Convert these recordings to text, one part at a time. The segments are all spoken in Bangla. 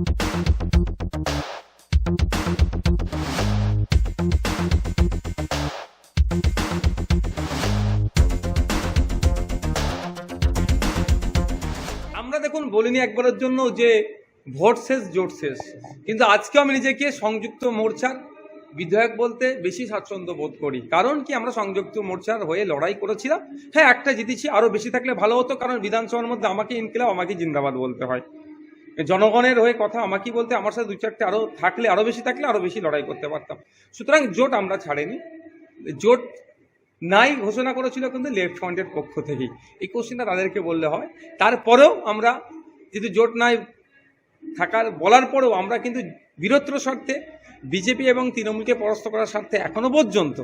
আমরা দেখুন বলিনি একবারের জন্য যে ভোট শেষ, জোট শেষ। কিন্তু আজকে আমি নিজেকে সংযুক্ত মোর্চার বিধায়ক বলতে বেশি স্বাচ্ছন্দ্য বোধ করি। কারণ কি, আমরা সংযুক্ত মোর্চার হয়ে লড়াই করেছিলাম। হ্যাঁ একটা জিতেছি, আরও বেশি থাকলে ভালো হতো, কারণ বিধানসভার মধ্যে আমাকে ইনকিলাব, আমাকে জিন্দাবাদ বলতে হয়। জনগণের হয়ে কথা আমাকেই বলতে, আমার সাথে দু চারটে আরও থাকলে আরও বেশি থাকলে আরও বেশি লড়াই করতে পারতাম। সুতরাং জোট আমরা ছাড়েনি। জোট নাই ঘোষণা করেছিল কিন্তু লেফট ফ্রন্টের পক্ষ থেকেই। এই কোশ্চেনটা তাদেরকে বললে হয়। তারপরেও আমরা যদি জোট নাই থাকার, বলার পরেও আমরা কিন্তু বীরত্র স্বার্থে, বিজেপি এবং তৃণমূলকে পরাস্ত করার স্বার্থে এখনও পর্যন্ত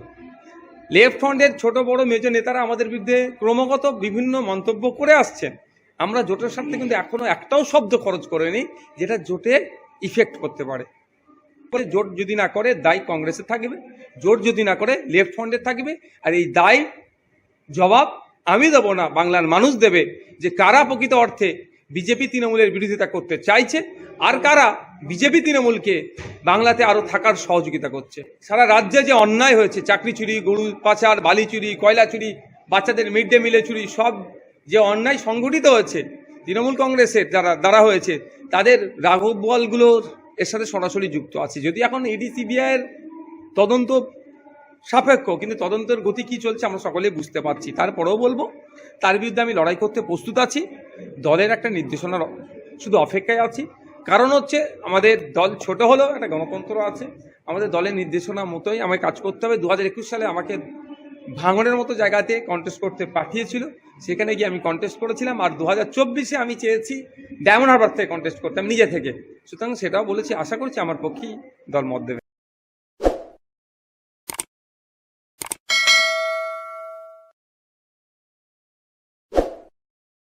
লেফট ফ্রন্টের ছোট বড় মেজর নেতারা আমাদের বিরুদ্ধে ক্রমাগত বিভিন্ন মন্তব্য করে আসছেন। আমরা জোটের স্বার্থে কিন্তু এখনও একটাও শব্দ খরচ করিনি, যেটা জোটে ইফেক্ট করতে পারে। জোট যদি না করে, দায় কংগ্রেসের থাকবে, জোট যদি না করে লেফট ফ্রন্টের থাকবে, আর এই দায় জবাব আমি দেবো না, বাংলার মানুষ দেবে যে কারা প্রকৃত অর্থে বিজেপি তৃণমূলের বিরোধিতা করতে চাইছে, আর কারা বিজেপি তৃণমূলকে বাংলাতে আরও থাকার সহযোগিতা করছে। সারা রাজ্যে যে অন্যায় হয়েছে, চাকরি চুরি, গরু পাচার, বালি চুরি, কয়লা চুরি, বাচ্চাদের মিড ডে মিলে চুরি, সব যে অন্যায় সংগঠিত হয়েছে তৃণমূল কংগ্রেসের যারা, দ্বারা হয়েছে, তাদের রাঘব বলগুলোর এর সাথে সরাসরি যুক্ত আছে। যদি এখন ইডি সিবিআইয়ের তদন্ত সাপেক্ষ, কিন্তু তদন্তের গতি কি চলছে আমরা সকলেই বুঝতে পারছি। তারপরেও বলব, তার বিরুদ্ধে আমি লড়াই করতে প্রস্তুত আছি, দলের একটা নির্দেশনার শুধু অপেক্ষায় আছি। কারণ হচ্ছে, আমাদের দল ছোট হলেও একটা গণতন্ত্র আছে, আমাদের দলের নির্দেশনা মতোই আমাকে কাজ করতে হবে। দু হাজার একুশ সালে আমাকে ভাঙনের মতো জায়গাতে কন্টেস্ট করতে পাঠিয়েছিল। সেখানে গিয়ে আমি কন্টেস্ট করেছিলাম আর দু হাজার চব্বিশে আমি চেয়েছি ডায়মন্ড হারবার থেকে কন্টেস্ট করতাম নিজে থেকে। সুতরাং সেটাও বলেছি, আশা করছি আমার পক্ষেই দল মত দেবে।